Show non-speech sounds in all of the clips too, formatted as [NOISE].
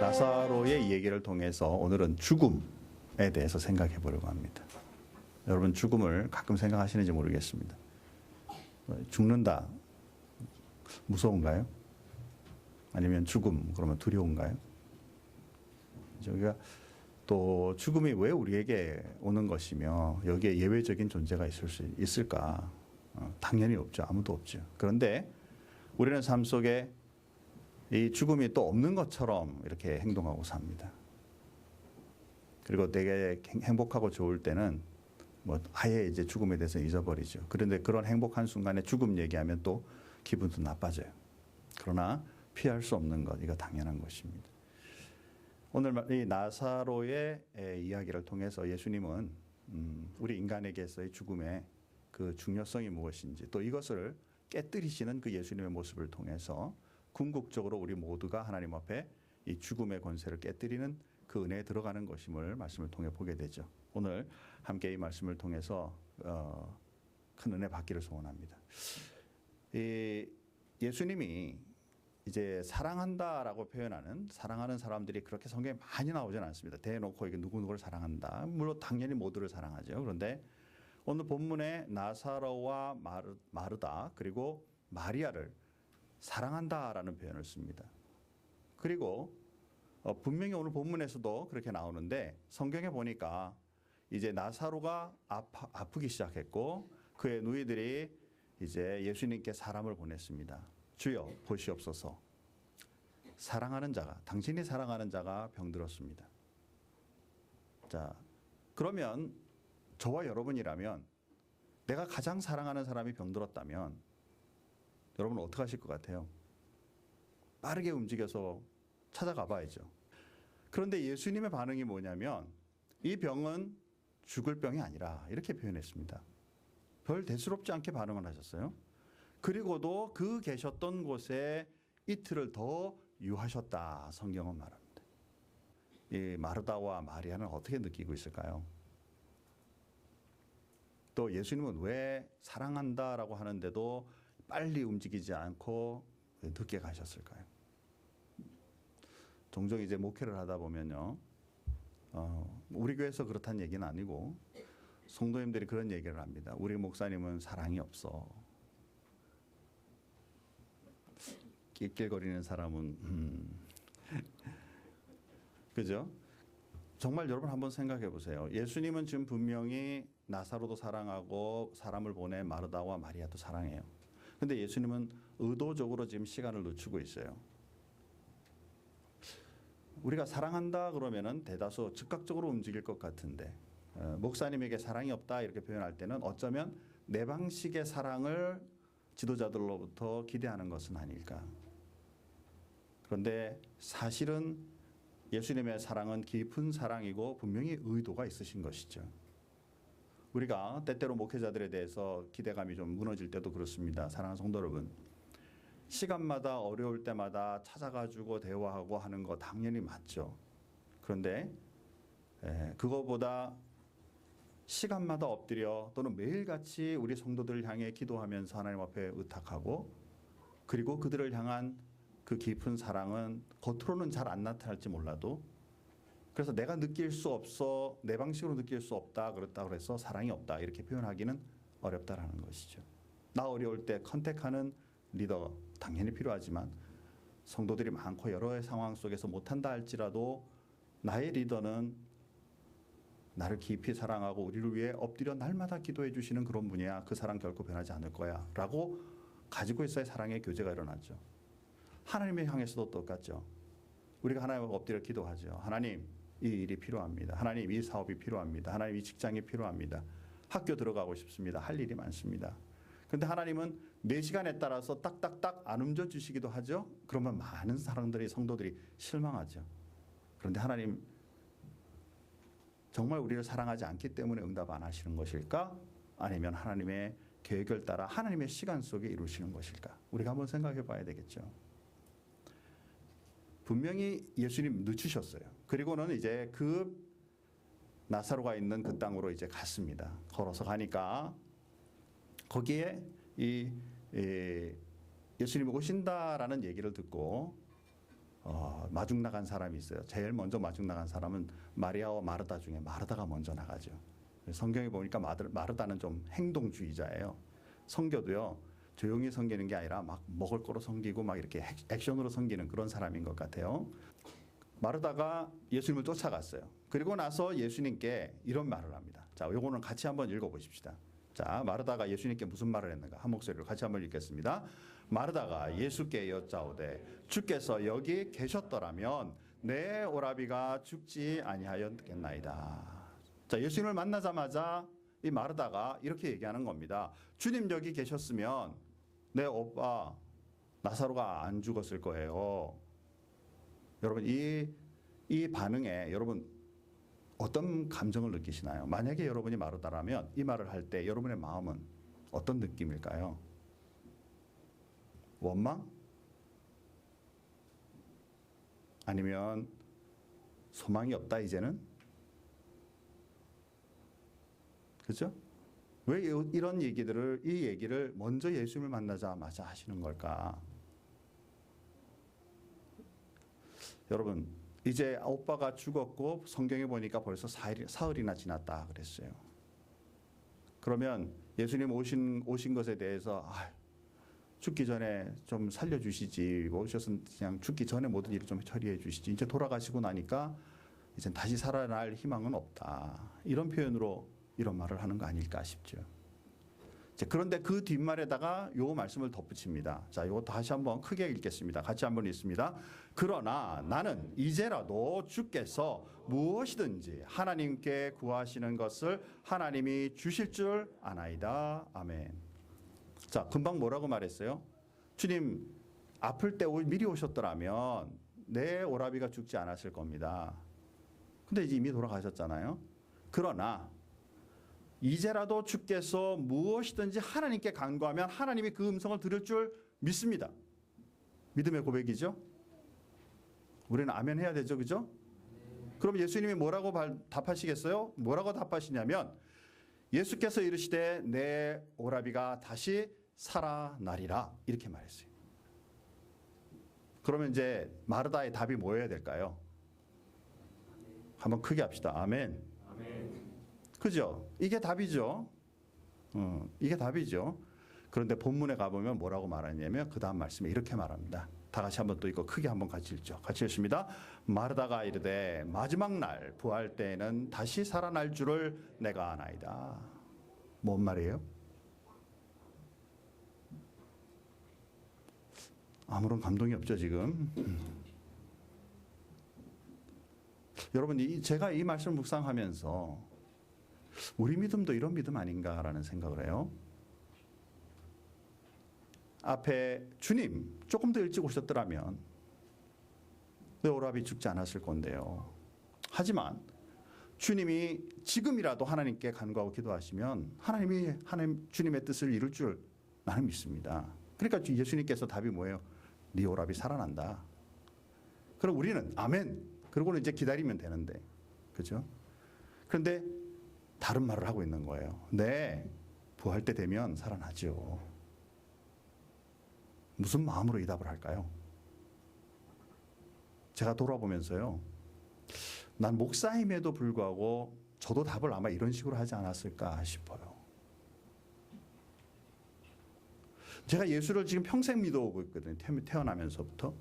나사로의 이 얘기를 통해서 오늘은 죽음에 대해서 생각해 보려고 합니다. 여러분 죽음을 가끔 생각하시는지 모르겠습니다. 죽는다 무서운가요? 아니면 죽음 그러면 두려운가요? 저기가 또 죽음이 왜 우리에게 오는 것이며 여기에 예외적인 존재가 있을 수 있을까? 어, 당연히 없죠. 아무도 없죠. 그런데 우리는 삶 속에 이 죽음이 또 없는 것처럼 이렇게 행동하고 삽니다. 그리고 되게 행복하고 좋을 때는 뭐 아예 이제 죽음에 대해서 잊어버리죠. 그런데 그런 행복한 순간에 죽음 얘기하면 또 기분도 나빠져요. 그러나 피할 수 없는 것, 이거 당연한 것입니다. 오늘 이 나사로의 이야기를 통해서 예수님은 음, 우리 인간에게서의 죽음의 그 중요성이 무엇인지 또 이것을 깨뜨리시는 그 예수님의 모습을 통해서 궁극적으로 우리 모두가 하나님 앞에 이 죽음의 권세를 깨뜨리는 그 은혜에 들어가는 것임을 말씀을 통해 보게 되죠. 오늘 함께 이 말씀을 통해서 어, 큰 은혜 받기를 소원합니다. 이 예수님이 이제 사랑한다라고 표현하는 사랑하는 사람들이 그렇게 성경에 많이 나오지는 않습니다. 대놓고 이게 누구 누구를 사랑한다. 물론 당연히 모두를 사랑하죠. 그런데 오늘 본문에 나사로와 마르, 마르다 그리고 마리아를 사랑한다라는 표현을 씁니다. 그리고 어, 분명히 오늘 본문에서도 그렇게 나오는데 성경에 보니까 이제 나사로가 아파, 아프기 시작했고 그의 누이들이 이제 예수님께 사람을 보냈습니다. 주여 보시옵소서. 사랑하는 자가 당신이 사랑하는 자가 병들었습니다. 자 그러면 저와 여러분이라면 내가 가장 사랑하는 사람이 병들었다면 여러분은 어떻게 하실 것 같아요? 빠르게 움직여서 찾아가 봐야죠. 그런데 예수님의 반응이 뭐냐면 이 병은 죽을 병이 아니라 이렇게 표현했습니다. 별 대수롭지 않게 반응을 하셨어요. 그리고도 그 계셨던 곳에 이틀을 더 유하셨다. 성경은 말합니다. 이 마르다와 마리아는 어떻게 느끼고 있을까요? 또 예수님은 왜 사랑한다라고 하는데도 빨리 움직이지 않고 늦게 가셨을까요? 종종 이제 목회를 하다 보면요. 어, 우리 교회에서 그렇다는 얘기는 아니고 성도님들이 그런 얘기를 합니다. 우리 목사님은 사랑이 없어. 낄낄거리는 사람은 음. [LAUGHS] 그죠? 정말 여러분 한번 생각해 보세요. 예수님은 지금 분명히 나사로도 사랑하고 사람을 보내 마르다와 마리아도 사랑해요. 근데 예수님은 의도적으로 지금 시간을 늦추고 있어요. 우리가 사랑한다 그러면은 대다수 즉각적으로 움직일 것 같은데 어, 목사님에게 사랑이 없다 이렇게 표현할 때는 어쩌면 내 방식의 사랑을 지도자들로부터 기대하는 것은 아닐까. 그런데 사실은 예수님의 사랑은 깊은 사랑이고 분명히 의도가 있으신 것이죠. 우리가 때때로 목회자들에 대해서 기대감이 좀 무너질 때도 그렇습니다. 사랑하는 성도 여러분. 시간마다 어려울 때마다 찾아가지고 대화하고 하는 거 당연히 맞죠. 그런데 그거보다 시간마다 엎드려 또는 매일같이 우리 성도들을 향해 기도하면서 하나님 앞에 의탁하고 그리고 그들을 향한 그 깊은 사랑은 겉으로는 잘 안 나타날지 몰라도 그래서 내가 느낄 수 없어 내 방식으로 느낄 수 없다 그렇다 그래서 사랑이 없다 이렇게 표현하기는 어렵다라는 것이죠. 나 어려울 때 컨택하는 리더 당연히 필요하지만 성도들이 많고 여러 상황 속에서 못한다 할지라도 나의 리더는 나를 깊이 사랑하고 우리를 위해 엎드려 날마다 기도해 주시는 그런 분이야. 그 사랑 결코 변하지 않을 거야. 라고 가지고 있어야 사랑의 교제가 일어나죠. 하나님을 향해서도 똑같죠. 우리가 하나님 엎드려 기도하죠. 하나님, 이 일이 필요합니다. 하나님, 이 사업이 필요합니다. 하나님, 이 직장이 필요합니다. 학교 들어가고 싶습니다. 할 일이 많습니다. 근데 하나님은 내 시간에 따라서 딱딱딱 안 움져 주시기도 하죠. 그러면 많은 사람들이 성도들이 실망하죠. 그런데 하나님 정말 우리를 사랑하지 않기 때문에 응답 안 하시는 것일까? 아니면 하나님의 계획을 따라 하나님의 시간 속에 이루시는 것일까? 우리가 한번 생각해 봐야 되겠죠. 분명히 예수님 늦추셨어요. 그리고는 이제 그 나사로가 있는 그 땅으로 이제 갔습니다. 걸어서 가니까 거기에 이 이 예수님이 오신다라는 얘기를 듣고 어, 마중 나간 사람이 있어요. 제일 먼저 마중 나간 사람은 마리아와 마르다 중에 마르다가 먼저 나가죠. 성경에 보니까 마르, 마르다는 좀 행동주의자예요. 성교도요. 조용히 섬기는 게 아니라 막 먹을 거로 섬기고 막 이렇게 액- 액션으로 섬기는 그런 사람인 것 같아요. 마르다가 예수님을 쫓아갔어요. 그리고 나서 예수님께 이런 말을 합니다. 자, 요거는 같이 한번 읽어 보십시다. 자, 마르다가 예수님께 무슨 말을 했는가? 한 목소리로 같이 한번 읽겠습니다. 마르다가 예수께 여짜오되 주께서 여기 계셨더라면 내 오라비가 죽지 아니하였겠나이다. 자, 예수님을 만나자마자 이 마르다가 이렇게 얘기하는 겁니다. 주님 여기 계셨으면 내 오빠 나사로가 안 죽었을 거예요. 여러분 이, 이 반응에 여러분 어떤 감정을 느끼시나요? 만약에 여러분이 마르다라면 이 말을 할 때 여러분의 마음은 어떤 느낌일까요? 원망? 아니면 소망이 없다 이제는? 그죠? 왜 이- 이런 얘기들을 이 얘기를 먼저 예수님을 만나자마자 하시는 걸까? 여러분 이제 오빠가 죽었고 성경에 보니까 벌써 사흘이, 사흘이나 지났다 그랬어요. 그러면 예수님 오신 오신 것에 대해서 아, 죽기 전에 좀 살려주시지 오셔서 그냥 죽기 전에 모든 일을 좀 처리해 주시지 이제 돌아가시고 나니까 이제 다시 살아날 희망은 없다 이런 표현으로 이런 말을 하는 거 아닐까 싶죠. 자, 그런데 그 뒷말에다가 요 말씀을 덧붙입니다. 자, 이거 다시 한번 크게 읽겠습니다. 같이 한번 읽습니다. 그러나 나는 이제라도 주께서 무엇이든지 하나님께 구하시는 것을 하나님이 주실 줄 아나이다. 아멘. 자, 금방 뭐라고 말했어요? 주님, 아플 때 오- 미리 오셨더라면 내 오라비가 죽지 않았을 겁니다. 근데 이제 이미 돌아가셨잖아요. 그러나 이제라도 주께서 무엇이든지 하나님께 간구하면 하나님이 그 음성을 들을 줄 믿습니다. 믿음의 고백이죠. 우리는 아멘 해야 되죠. 그죠? 그럼 예수님이 뭐라고 발- 답하시겠어요? 뭐라고 답하시냐면 예수께서 이르시되 내 오라비가 다시 살아나리라 이렇게 말했어요. 그러면 이제 마르다의 답이 뭐여야 될까요? 한번 크게 합시다. 아멘. 그죠? 이게 답이죠. 어, 이게 답이죠. 그런데 본문에 가보면 뭐라고 말하냐면 그 다음 말씀에 이렇게 말합니다. 다 같이 한번 또 이거 크게 한번 같이 읽죠. 같이 읽습니다. 마르다가 이르되 마지막 날 부활 때에는 다시 살아날 줄을 내가 아나이다. 뭔 말이에요? 아무런 감동이 없죠 지금. 음. 여러분 이 제가 이 말씀 을 묵상하면서 우리 믿음도 이런 믿음 아닌가라는 생각을 해요. 앞에 주님 조금 더 일찍 오셨더라면 내 오라비 죽지 않았을 건데요. 하지만 주님이 지금이라도 하나님께 간구하고 기도하시면 하나님이 하나님 주님의 뜻을 이룰 줄 나는 믿습니다. 그러니까 예수님께서 답이 뭐예요? 네 오라비 살아난다. 그럼 우리는 아멘. 그러고는 이제 기다리면 되는데, 그죠? 그런데 다른 말을 하고 있는 거예요. 네, 부활 때 되면 살아나죠. 무슨 마음으로 이 답을 할까요? 제가 돌아보면서요. 난 목사임에도 불구하고 저도 답을 아마 이런 식으로 하지 않았을까 싶어요. 제가 예수를 지금 평생 믿어오고 있거든요. 태- 태어나면서부터.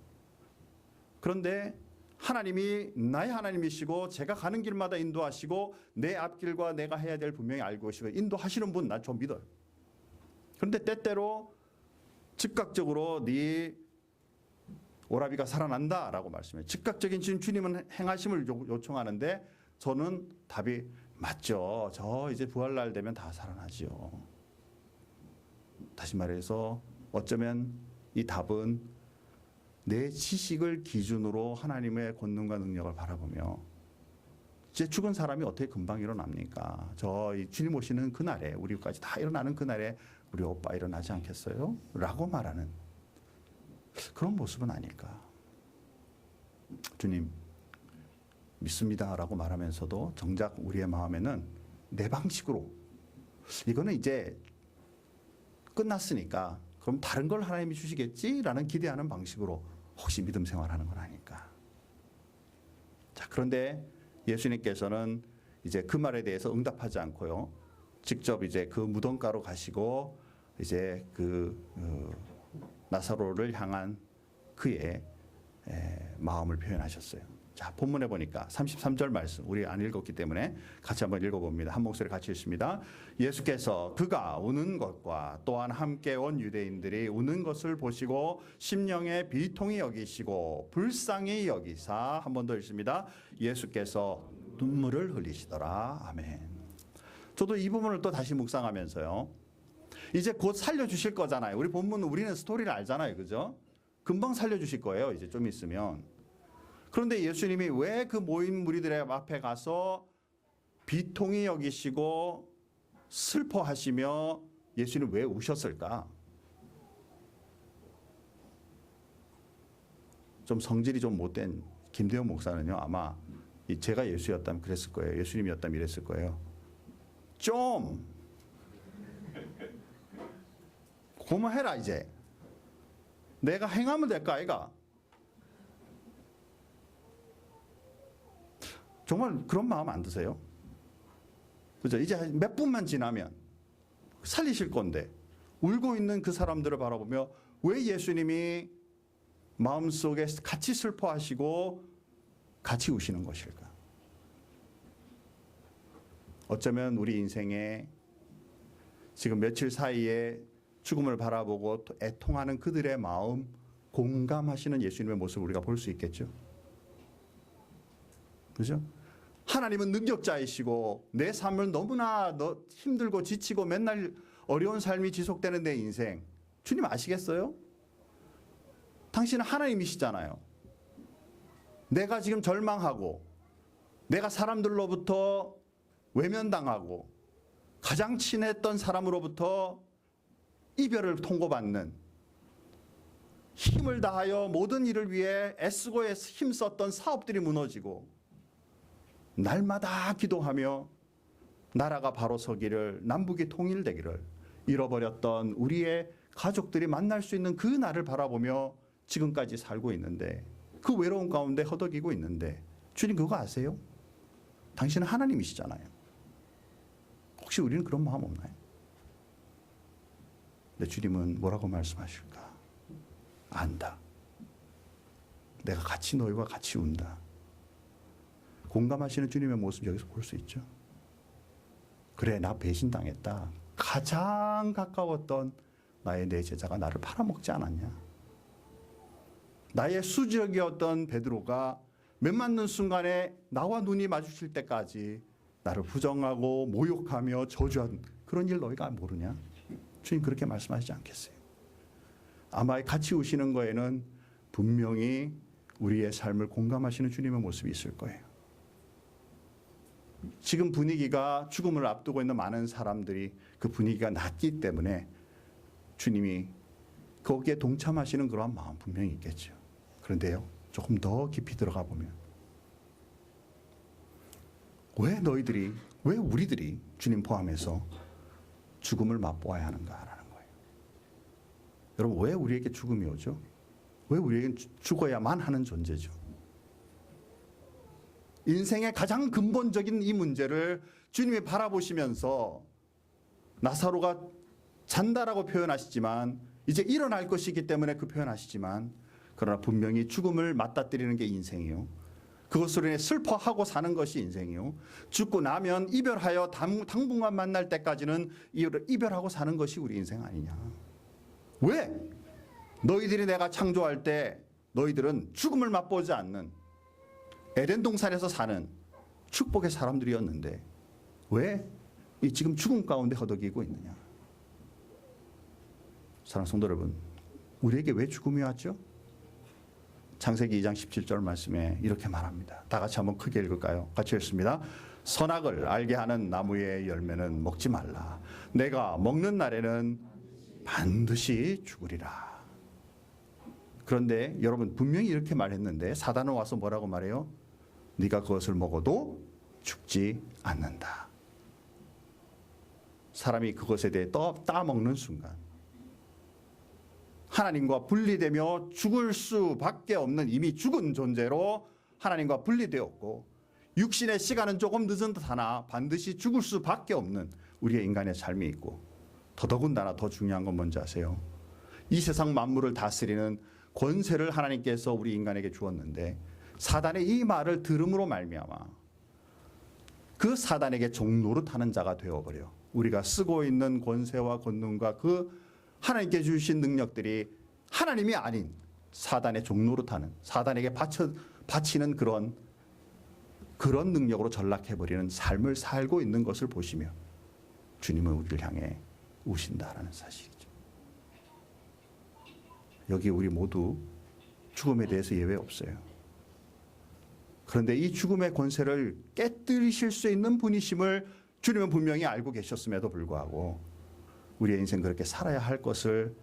그런데 하나님이 나의 하나님이시고 제가 가는 길마다 인도하시고 내 앞길과 내가 해야 될 분명히 알고 계시고 인도하시는 분 나 좀 믿어요. 그런데 때때로 즉각적으로 네 오라비가 살아난다라고 말씀해요. 즉각적인 지금 주님은 행하심을 요- 요청하는데 저는 답이 맞죠. 저 이제 부활날 되면 다 살아나지요. 다시 말해서 어쩌면 이 답은 내 지식을 기준으로 하나님의 권능과 능력을 바라보며 이제 죽은 사람이 어떻게 금방 일어납니까? 저이 주님 오시는 그날에 우리까지 다 일어나는 그날에 우리 오빠 일어나지 않겠어요? 라고 말하는 그런 모습은 아닐까. 주님 믿습니다라고 말하면서도 정작 우리의 마음에는 내 방식으로 이거는 이제 끝났으니까 그럼 다른 걸 하나님이 주시겠지라는 기대하는 방식으로 혹시 믿음 생활하는 건 아닐까. 자, 그런데 예수님께서는 이제 그 말에 대해서 응답하지 않고요. 직접 이제 그 무덤가로 가시고 이제 그 어, 나사로를 향한 그의 에, 마음을 표현하셨어요. 자, 본문에 보니까 33절 말씀 우리 안 읽었기 때문에 같이 한번 읽어봅니다. 한 목소리 같이 읽습니다. 예수께서 그가 우는 것과 또한 함께 온 유대인들이 우는 것을 보시고 심령에 비통히 여기시고 불쌍히 여기사 한 번 더 읽습니다. 예수께서 눈물을 흘리시더라. 아멘. 저도 이 부분을 또 다시 묵상하면서요. 이제 곧 살려주실 거잖아요. 우리 본문 우리는 스토리를 알잖아요. 그죠? 금방 살려주실 거예요. 이제 좀 있으면. 그런데 예수님이 왜 그 모인 무리들의 앞에 가서 비통히 여기시고 슬퍼하시며 예수님 왜 우셨을까? 좀 성질이 좀 못된 김대현 목사는요 아마 이 제가 예수였다면 그랬을 거예요. 예수님이었다면 이랬을 거예요. 좀 고마해라 이제. 내가 행하면 될까 아이가? 정말 그런 마음 안 드세요? 그죠? 이제 몇 분만 지나면 살리실 건데 울고 있는 그 사람들을 바라보며 왜 예수님이 마음속에 같이 슬퍼하시고 같이 우시는 것일까? 어쩌면 우리 인생에 지금 며칠 사이에 죽음을 바라보고 애통하는 그들의 마음 공감하시는 예수님의 모습을 우리가 볼 수 있겠죠. 그죠? 하나님은 능력자이시고 내 삶을 너무나 너 힘들고 지치고 맨날 어려운 삶이 지속되는 내 인생 주님 아시겠어요? 당신은 하나님이시잖아요. 내가 지금 절망하고 내가 사람들로부터 외면당하고 가장 친했던 사람으로부터 이별을 통고받는 힘을 다하여 모든 일을 위해 애쓰고 힘썼던 사업들이 무너지고 날마다 기도하며 나라가 바로 서기를 남북이 통일되기를 잃어버렸던 우리의 가족들이 만날 수 있는 그 날을 바라보며 지금까지 살고 있는데 그 외로운 가운데 허덕이고 있는데 주님 그거 아세요? 당신은 하나님이시잖아요. 혹시 우리는 그런 마음 없나요? 근데 주님은 뭐라고 말씀하실까? 안다. 내가 같이 너희와 같이 운다. 공감하시는 주님의 모습 여기서 볼 수 있죠. 그래, 나 배신당했다. 가장 가까웠던 나의 내 제자가 나를 팔아먹지 않았냐. 나의 수적이었던 베드로가 매 맞는 순간에 나와 눈이 마주칠 때까지 나를 부정하고 모욕하며 저주한 그런 일 너희가 모르냐? 주님 그렇게 말씀하시지 않겠어요. 아마 같이 오시는 거에는 분명히 우리의 삶을 공감하시는 주님의 모습이 있을 거예요. 지금 분위기가 죽음을 앞두고 있는 많은 사람들이 그 분위기가 낮기 때문에 주님이 거기에 동참하시는 그러한 마음 분명히 있겠죠. 그런데요, 조금 더 깊이 들어가 보면 왜 너희들이, 왜 우리들이 주님 포함해서 죽음을 맛보아야 하는가라는 거예요. 여러분, 왜 우리에게 죽음이 오죠? 왜 우리에겐 죽어야만 하는 존재죠? 인생의 가장 근본적인 이 문제를 주님이 바라보시면서 나사로가 잔다라고 표현하시지만 이제 일어날 것이기 때문에 그 표현하시지만 그러나 분명히 죽음을 맞닥뜨리는 게 인생이요. 그것으로 인해 슬퍼하고 사는 것이 인생이요. 죽고 나면 이별하여 당분간 만날 때까지는 이별하고 사는 것이 우리 인생 아니냐. 왜? 너희들이 내가 창조할 때 너희들은 죽음을 맛보지 않는 에덴 동산에서 사는 축복의 사람들이었는데 왜 지금 죽음 가운데 허덕이고 있느냐? 사랑 성도 여러분, 우리에게 왜 죽음이 왔죠? 창세기 2장 17절 말씀에 이렇게 말합니다. 다 같이 한번 크게 읽을까요? 같이 읽습니다. 선악을 알게 하는 나무의 열매는 먹지 말라. 내가 먹는 날에는 반드시 죽으리라. 그런데 여러분 분명히 이렇게 말했는데 사단은 와서 뭐라고 말해요? 네가 그것을 먹어도 죽지 않는다. 사람이 그것에 대해 떠 따먹는 순간 하나님과 분리되며 죽을 수밖에 없는 이미 죽은 존재로 하나님과 분리되었고 육신의 시간은 조금 늦은 듯 하나 반드시 죽을 수밖에 없는 우리의 인간의 삶이 있고 더더군다나 더 중요한 건 뭔지 아세요? 이 세상 만물을 다스리는 권세를 하나님께서 우리 인간에게 주었는데 사단의 이 말을 들음으로 말미암아 그 사단에게 종노릇 하는 자가 되어버려 우리가 쓰고 있는 권세와 권능과 그 하나님께 주신 능력들이 하나님이 아닌 사단의 종노릇 하는 사단에게 바쳐, 바치는 그런 그런 능력으로 전락해버리는 삶을 살고 있는 것을 보시며 주님은 우리를 향해 우신다라는 사실이죠. 여기 우리 모두 죽음에 대해서 예외 없어요. 그런데 이 죽음의 권세를 깨뜨리실 수 있는 분이심을 주님은 분명히 알고 계셨음에도 불구하고 우리의 인생 그렇게 살아야 할 것을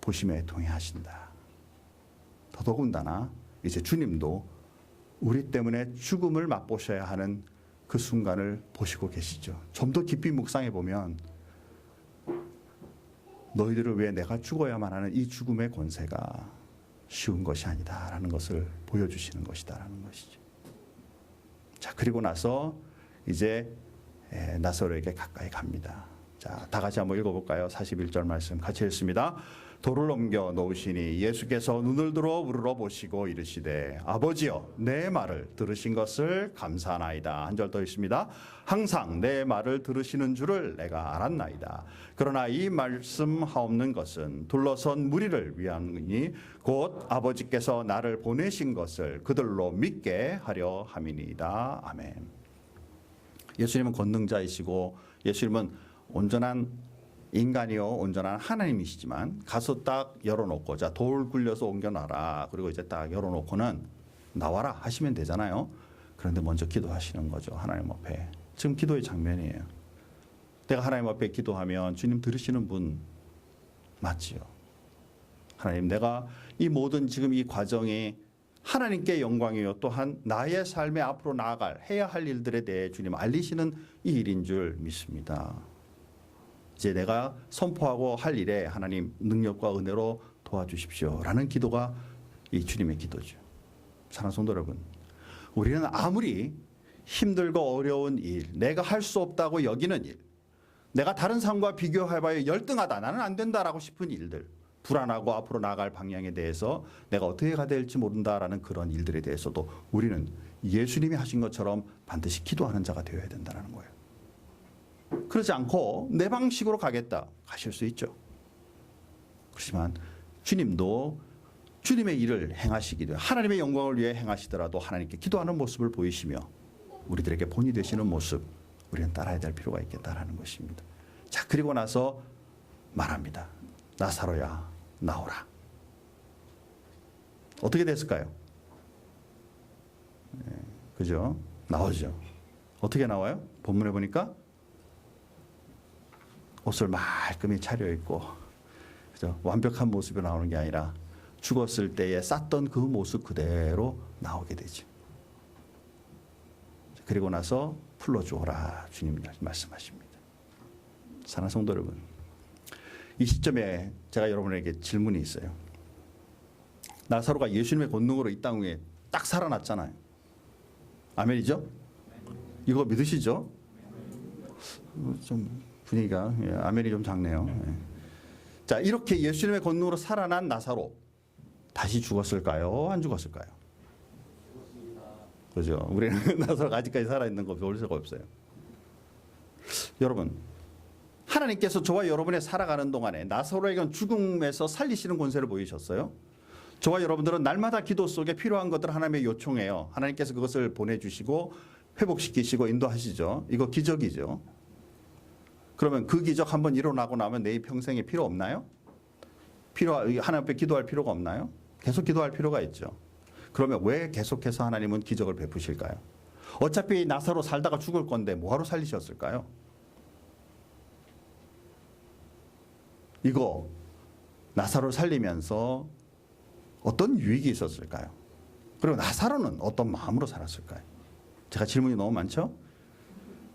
보심에 동의하신다. 더더군다나 이제 주님도 우리 때문에 죽음을 맛보셔야 하는 그 순간을 보시고 계시죠. 좀 더 깊이 묵상해 보면 너희들을 왜 내가 죽어야만 하는 이 죽음의 권세가 쉬운 것이 아니다라는 것을 보여주시는 것이다라는 것이죠. 자 그리고 나서 이제 에, 나사로에게 가까이 갑니다. 자, 다 같이 한번 읽어볼까요? 41절 말씀 같이 읽습니다. 돌을 옮겨 놓으시니 예수께서 눈을 들어 우러러 보시고 이르시되 아버지여 내 말을 들으신 것을 감사하나이다. 한 절 더 있습니다. 항상 내 말을 들으시는 줄을 내가 알았나이다. 그러나 이 말씀 하옵는 것은 둘러선 무리를 위함이니 곧 아버지께서 나를 보내신 것을 그들로 믿게 하려 함이니이다. 아멘. 예수님은 권능자이시고 예수님은 온전한 인간이요 온전한 하나님이시지만 가서 딱 열어놓고 자 돌 굴려서 옮겨놔라 그리고 이제 딱 열어놓고는 나와라 하시면 되잖아요. 그런데 먼저 기도하시는 거죠 하나님 앞에 지금 기도의 장면이에요. 내가 하나님 앞에 기도하면 주님 들으시는 분 맞지요. 하나님 내가 이 모든 지금 이 과정이 하나님께 영광이요 또한 나의 삶에 앞으로 나아갈 해야 할 일들에 대해 주님 알리시는 이 일인 줄 믿습니다. 이제 내가 선포하고 할 일에 하나님 능력과 은혜로 도와주십시오라는 기도가 이 주님의 기도죠. 사랑하는 성도 여러분, 우리는 아무리 힘들고 어려운 일, 내가 할 수 없다고 여기는 일, 내가 다른 삶과 비교해봐야 열등하다, 나는 안 된다라고 싶은 일들, 불안하고 앞으로 나아갈 방향에 대해서 내가 어떻게 가야 될지 모른다라는 그런 일들에 대해서도 우리는 예수님이 하신 것처럼 반드시 기도하는 자가 되어야 된다는 거예요. 그러지 않고 내 방식으로 가겠다 가실 수 있죠. 그렇지만 주님도 주님의 일을 행하시기를 하나님의 영광을 위해 행하시더라도 하나님께 기도하는 모습을 보이시며 우리들에게 본이 되시는 모습 우리는 따라야 될 필요가 있겠다라는 것입니다. 자 그리고 나서 말합니다. 나사로야 나오라. 어떻게 됐을까요? 네, 그죠? 나오죠. 어떻게 나와요? 본문에 보니까 옷을 말끔히 차려입고 그죠? 완벽한 모습이 나오는 게 아니라 죽었을 때에 쌌던 그 모습 그대로 나오게 되죠. 그리고 나서 풀러주어라 주님 말씀하십니다. 사랑하는 성도 여러분 이 시점에 제가 여러분에게 질문이 있어요. 나사로가 예수님의 권능으로 이 땅 위에 딱 살아났잖아요. 아멘이죠? 이거 믿으시죠? 좀 분위기가 예, 아멘이 좀 작네요. 예. 자 이렇게 예수님의 권능으로 살아난 나사로 다시 죽었을까요? 안 죽었을까요? 그죠? 우리는 [LAUGHS] 나사로가 아직까지 살아있는 거 볼 수가 없어요. 여러분 하나님께서 저와 여러분의 살아가는 동안에 나사로에게 죽음에서 살리시는 권세를 보이셨어요. 저와 여러분들은 날마다 기도 속에 필요한 것들을 하나님의 요청해요. 하나님께서 그것을 보내주시고 회복시키시고 인도하시죠. 이거 기적이죠. 그러면 그 기적 한번 일어나고 나면 내 평생에 필요 없나요? 필요 하나님 앞에 기도할 필요가 없나요? 계속 기도할 필요가 있죠. 그러면 왜 계속해서 하나님은 기적을 베푸실까요? 어차피 나사로 살다가 죽을 건데 뭐하러 살리셨을까요? 이거 나사로 살리면서 어떤 유익이 있었을까요? 그리고 나사로는 어떤 마음으로 살았을까요? 제가 질문이 너무 많죠?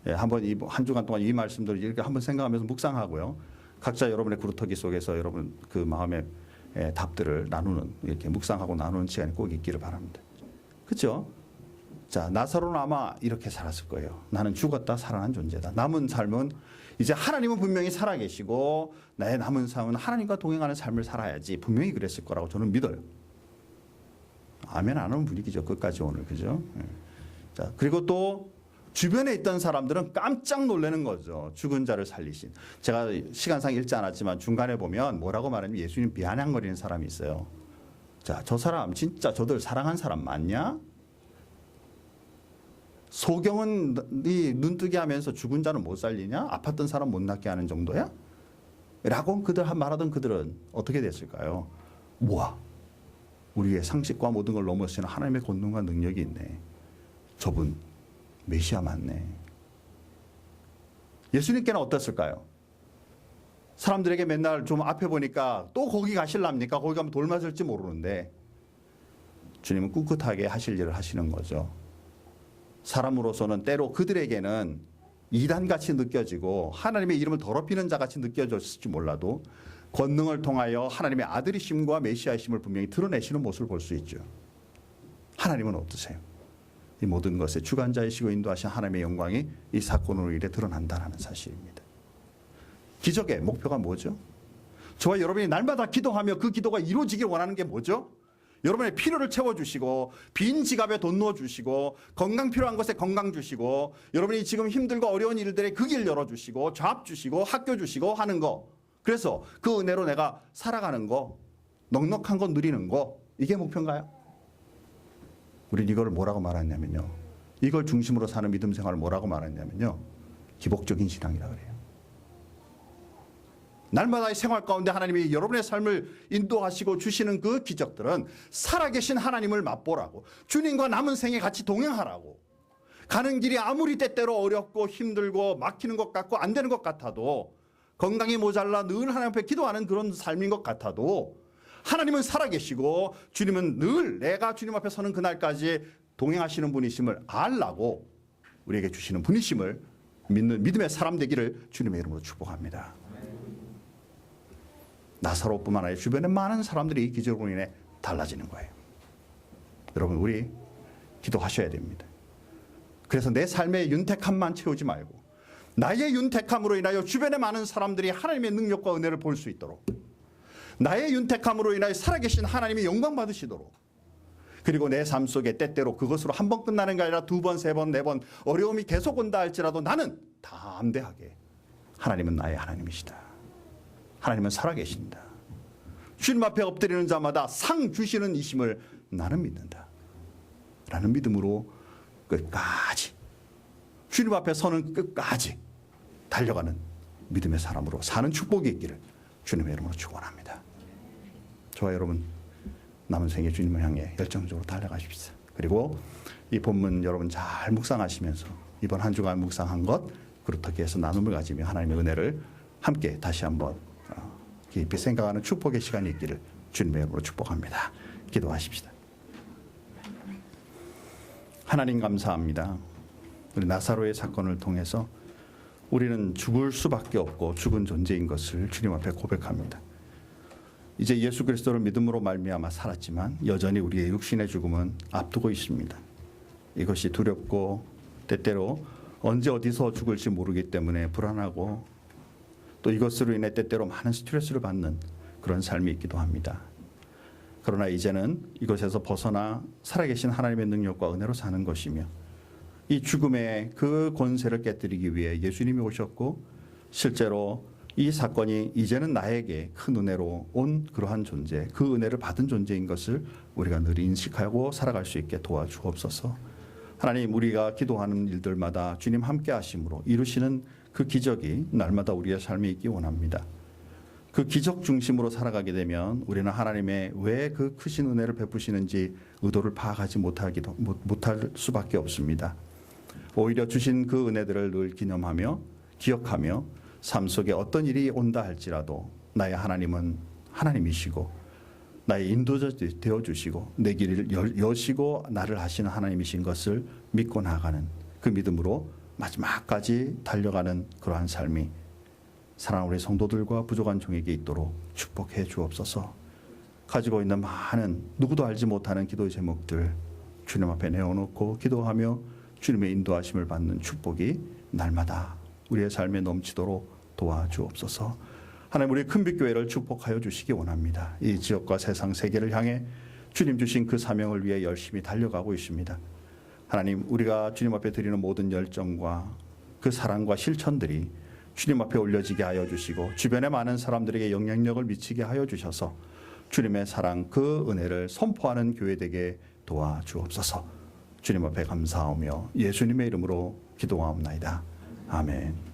예, 한번 이 한 주간 동안 이 말씀들을 이렇게 한번 생각하면서 묵상하고요. 각자 여러분의 구루터기 속에서 여러분 그 마음에 예, 답들을 나누는 이렇게 묵상하고 나누는 시간이 꼭 있기를 바랍니다. 그렇죠? 자 나사로는 아마 이렇게 살았을 거예요. 나는 죽었다 살아난 존재다. 남은 삶은 이제 하나님은 분명히 살아계시고 나의 남은 삶은 하나님과 동행하는 삶을 살아야지 분명히 그랬을 거라고 저는 믿어요. 아멘 안 하는 분위기죠. 끝까지 오늘 그죠? 예. 자 그리고 또 주변에 있던 사람들은 깜짝 놀라는 거죠. 죽은 자를 살리신. 제가 시간상 읽지 않았지만 중간에 보면 뭐라고 말하냐면 예수님 비아냥거리는 사람이 있어요. 자, 저 사람 진짜 저들 사랑한 사람 맞냐? 소경은 이 눈뜨게 하면서 죽은 자는 못 살리냐? 아팠던 사람 못 낫게 하는 정도야? 라고 그들 말하던 그들은 어떻게 됐을까요? 우와, 우리의 상식과 모든 걸 넘어서는 하나님의 권능과 능력이 있네. 저분 메시아 맞네. 예수님께는 어땠을까요? 사람들에게 맨날 좀 앞에 보니까 또 거기 가실랍니까? 거기 가면 돌 맞을지 모르는데 주님은 꿋꿋하게 하실 일을 하시는 거죠. 사람으로서는 때로 그들에게는 이단같이 느껴지고 하나님의 이름을 더럽히는 자같이 느껴졌을지 몰라도 권능을 통하여 하나님의 아들이심과 메시아이심을 분명히 드러내시는 모습을 볼 수 있죠. 하나님은 어떠세요? 이 모든 것의 주관자이시고 인도하신 하나님의 영광이 이 사건으로 인해 드러난다는 사실입니다. 기적의 목표가 뭐죠? 저와 여러분이 날마다 기도하며 그 기도가 이루어지길 원하는 게 뭐죠? 여러분의 필요를 채워주시고 빈 지갑에 돈 넣어주시고 건강 필요한 것에 건강 주시고 여러분이 지금 힘들고 어려운 일들에 그 길 열어주시고 잡 주시고 학교 주시고 하는 거 그래서 그 은혜로 내가 살아가는 거 넉넉한 거 누리는 거 이게 목표인가요? 우린 이걸 뭐라고 말하냐면요. 이걸 중심으로 사는 믿음 생활을 뭐라고 말하냐면요. 기복적인 신앙이라 그래요. 날마다의 생활 가운데 하나님이 여러분의 삶을 인도하시고 주시는 그 기적들은 살아계신 하나님을 맛보라고 주님과 남은 생에 같이 동행하라고 가는 길이 아무리 때때로 어렵고 힘들고 막히는 것 같고 안 되는 것 같아도 건강이 모자라 늘 하나님 앞에 기도하는 그런 삶인 것 같아도 하나님은 살아계시고 주님은 늘 내가 주님 앞에 서는 그날까지 동행하시는 분이심을 알라고 우리에게 주시는 분이심을 믿는 믿음의 사람 되기를 주님의 이름으로 축복합니다. 나사로뿐만 아니라 주변에 많은 사람들이 이 기적으로 인해 달라지는 거예요. 여러분 우리 기도하셔야 됩니다. 그래서 내 삶의 윤택함만 채우지 말고 나의 윤택함으로 인하여 주변에 많은 사람들이 하나님의 능력과 은혜를 볼 수 있도록 나의 윤택함으로 인하여 살아계신 하나님이 영광 받으시도록 그리고 내 삶 속에 때때로 그것으로 한 번 끝나는 게 아니라 두 번, 세 번, 네 번 어려움이 계속 온다 할지라도 나는 담대하게 하나님은 나의 하나님이시다. 하나님은 살아계신다. 주님 앞에 엎드리는 자마다 상 주시는 이심을 나는 믿는다. 라는 믿음으로 끝까지 주님 앞에 서는 끝까지 달려가는 믿음의 사람으로 사는 축복이 있기를 주님의 이름으로 축원합니다. 저와 여러분 남은 생에 주님을 향해 열정적으로 달려가십시오. 그리고 이 본문 여러분 잘 묵상하시면서 이번 한 주간 묵상한 것 그렇게 해서 나눔을 가지며 하나님의 은혜를 함께 다시 한번 어, 깊이 생각하는 축복의 시간이 있기를 주님의 이름으로 축복합니다. 기도하십시다. 하나님 감사합니다. 우리 나사로의 사건을 통해서 우리는 죽을 수밖에 없고 죽은 존재인 것을 주님 앞에 고백합니다. 이제 예수 그리스도를 믿음으로 말미암아 살았지만 여전히 우리의 육신의 죽음은 앞두고 있습니다. 이것이 두렵고 때때로 언제 어디서 죽을지 모르기 때문에 불안하고 또 이것으로 인해 때때로 많은 스트레스를 받는 그런 삶이 있기도 합니다. 그러나 이제는 이것에서 벗어나 살아계신 하나님의 능력과 은혜로 사는 것이며 이 죽음의 그 권세를 깨뜨리기 위해 예수님이 오셨고 실제로 이 사건이 이제는 나에게 큰 은혜로 온 그러한 존재, 그 은혜를 받은 존재인 것을 우리가 늘 인식하고 살아갈 수 있게 도와주옵소서. 하나님 우리가 기도하는 일들마다 주님 함께 하심으로 이루시는 그 기적이 날마다 우리의 삶에 있기 원합니다. 그 기적 중심으로 살아가게 되면 우리는 하나님의 왜 그 크신 은혜를 베푸시는지 의도를 파악하지 못하기도 못- 못할 수밖에 없습니다. 오히려 주신 그 은혜들을 늘 기념하며 기억하며 삶 속에 어떤 일이 온다 할지라도 나의 하나님은 하나님이시고 나의 인도자 되어 주시고 내 길을 열- 여시고 나를 하시는 하나님이신 것을 믿고 나가는 그 믿음으로 마지막까지 달려가는 그러한 삶이 사랑하는 우리 성도들과 부족한 종에게 있도록 축복해 주옵소서. 가지고 있는 많은 누구도 알지 못하는 기도의 제목들 주님 앞에 내어놓고 기도하며 주님의 인도하심을 받는 축복이 날마다 우리의 삶에 넘치도록 도와주옵소서. 하나님 우리 큰빛교회를 축복하여 주시기 원합니다. 이 지역과 세상 세계를 향해 주님 주신 그 사명을 위해 열심히 달려가고 있습니다. 하나님 우리가 주님 앞에 드리는 모든 열정과 그 사랑과 실천들이 주님 앞에 올려지게 하여 주시고 주변의 많은 사람들에게 영향력을 미치게 하여 주셔서 주님의 사랑 그 은혜를 선포하는 교회 되게 도와주옵소서. 주님 앞에 감사하며 예수님의 이름으로 기도하옵나이다. 아멘.